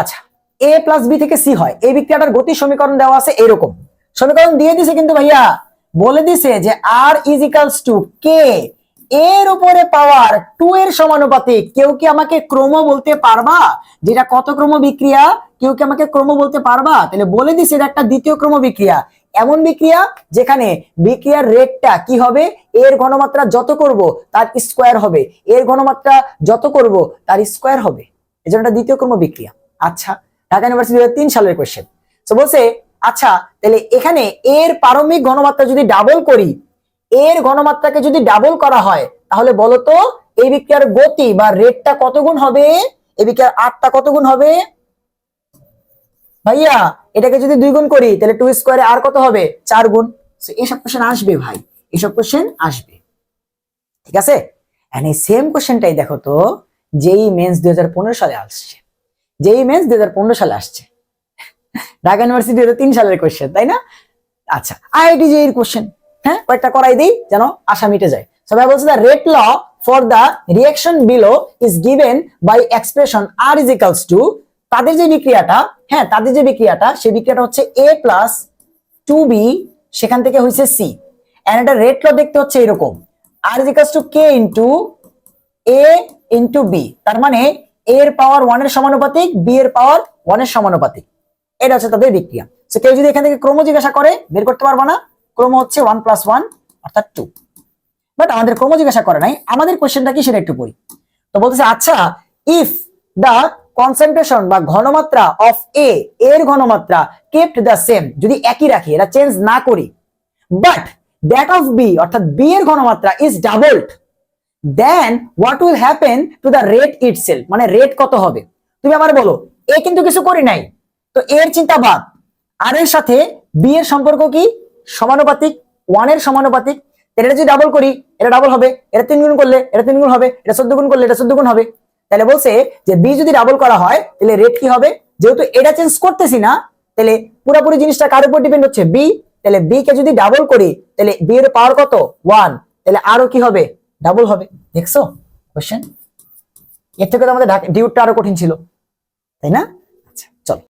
আচ্ছা A plus B থেকে C হয়। এই বিক্রিয়াটার গতি সমীকরণ দেওয়া আছে এরকম। সমীকরণ দিয়ে দিছে কিন্তু ভাইয়া, বলে দিছে যে আর ইজ টু কে এর উপরে পাওয়ার টু এর সমানুপাতিক। কেউ কি আমাকে ক্রম বলতে পারবা? যেটা কত ক্রম বিক্রিয়া, কেউ কি আমাকে ক্রম বলতে পারবা? তাহলে বলে দিছে এটা একটা দ্বিতীয় ক্রম বিক্রিয়া। এমন বিক্রিয়া যেখানে বিক্রিয়ার রেটটা কি হবে? এর ঘনমাত্রা যত করব, তার স্কোয়ার হবে। এর ঘনমাত্রা যত করব, তার স্কোয়ার হবে। এজন্য দ্বিতীয় ক্রম বিক্রিয়া। আচ্ছা ঢাকা ইউনিভার্সিটি তিন সালের কোয়েশ্চেন তো বলছে আচ্ছা তাহলে এখানে এর পারমিক ঘনমাত্রা যদি ডাবল করি, এর ঘনমাত্রাকে যদি ডাবল করা হয়, তাহলে বলতো এই বিক্রিয়ার গতি বা রেটটা কত গুণ হবে? এই বিক্রিয়ার আটটা কত গুণ হবে? ভাইয়া, এটাকে যদি দুই গুণ করি, তাহলে টু স্কোয়ারে আর কত হবে? চার গুণ। এসব কোশ্চেন আসবে ভাই, এসব কোশ্চেন আসবে। ঠিক আছে? এই সেম কোশ্চেনটাই দেখো তো, যেই মেন্স দুই হাজার পনেরো সালে আসছে। যেই মেন্স দুই সালে আসছে। ঢাকা ইউনিভার্সিটি তিন সালের কোশ্চেন তাই না? আচ্ছা আইআইটি যে এর কোশ্চেন হ্যাঁ? কয়েকটা করাই দিই যেন আশা মিটে যায়। সবাই বলছে the rate law for the reaction below is given by expression R is equals to তাদের যে বিক্রিয়াটা হ্যাঁ তাদের যে বিক্রিয়াটা, সেই বিক্রিয়াটা হচ্ছে এ প্লাস টু বি সেখান থেকে হয়েছে সি এন্ড এটা রেট ল দেখতে হচ্ছে এরকম। R is equals to K into A into B তার মানে এর পাওয়ার ওয়ানের সমানুপাতিক বি এর পাওয়ার ওয়ানের সমানুপাতিক। এটা হচ্ছে তাদের বিক্রিয়া। তো কেউ যদি এখান থেকে ক্রম জিজ্ঞাসা করে, বের করতে পারব না। ক্রম হচ্ছে ওয়ান প্লাস ওয়ান অর্থাৎ টু বাট আমাদের ক্রম জিজ্ঞাসা করে নাই। আমাদের কোশ্চেনটা কি সেটা একটু পড়ি। তো বলতেছে আচ্ছা ইফ দা কনসেন্ট্রেশন বা ঘনমাত্রা অফ এ এর ঘনমাত্রা কেপ্ট দ্য সেম যদি একই রাখি, এটা চেঞ্জ না করি বাট দ্যাট অফ বি অর্থাৎ বি এর ঘনমাত্রা is doubled then what will happen to the rate itself মানে রেট কত হবে? তুমি আমার বলো এ কিন্তু কিছু করি নাই। তো এর চিন্তা বাদ আর এর সাথে বি এর সম্পর্ক কি? সমানুপাতিক। ওয়ানের সমানুপাতিক। এটা যদি ডাবল করি, এটা ডাবল হবে। এটা তিন গুণ করলে, এটা তিন গুণ হবে। এটা চোদ্দ গুণ করলে, এটা চোদ্দ গুণ হবে। তাহলে বলছে যে বি যদি ডাবল করা হয়, তাহলে রেট কি হবে? যেহেতু এটা চেঞ্জ করতেছি না, তাহলে পুরোপুরি জিনিসটা কার উপর ডিপেন্ড হচ্ছে? বি তাহলে বি কে যদি ডাবল করি, তাহলে বি এর পাওয়ার কত? ওয়ান তাহলে আরও কি হবে? ডাবল হবে, দেখছ? কোয়েশ্চেন এর থেকে তো আমাদের ডিউটটা আরও কঠিন ছিল। তাই না? আচ্ছা চলো।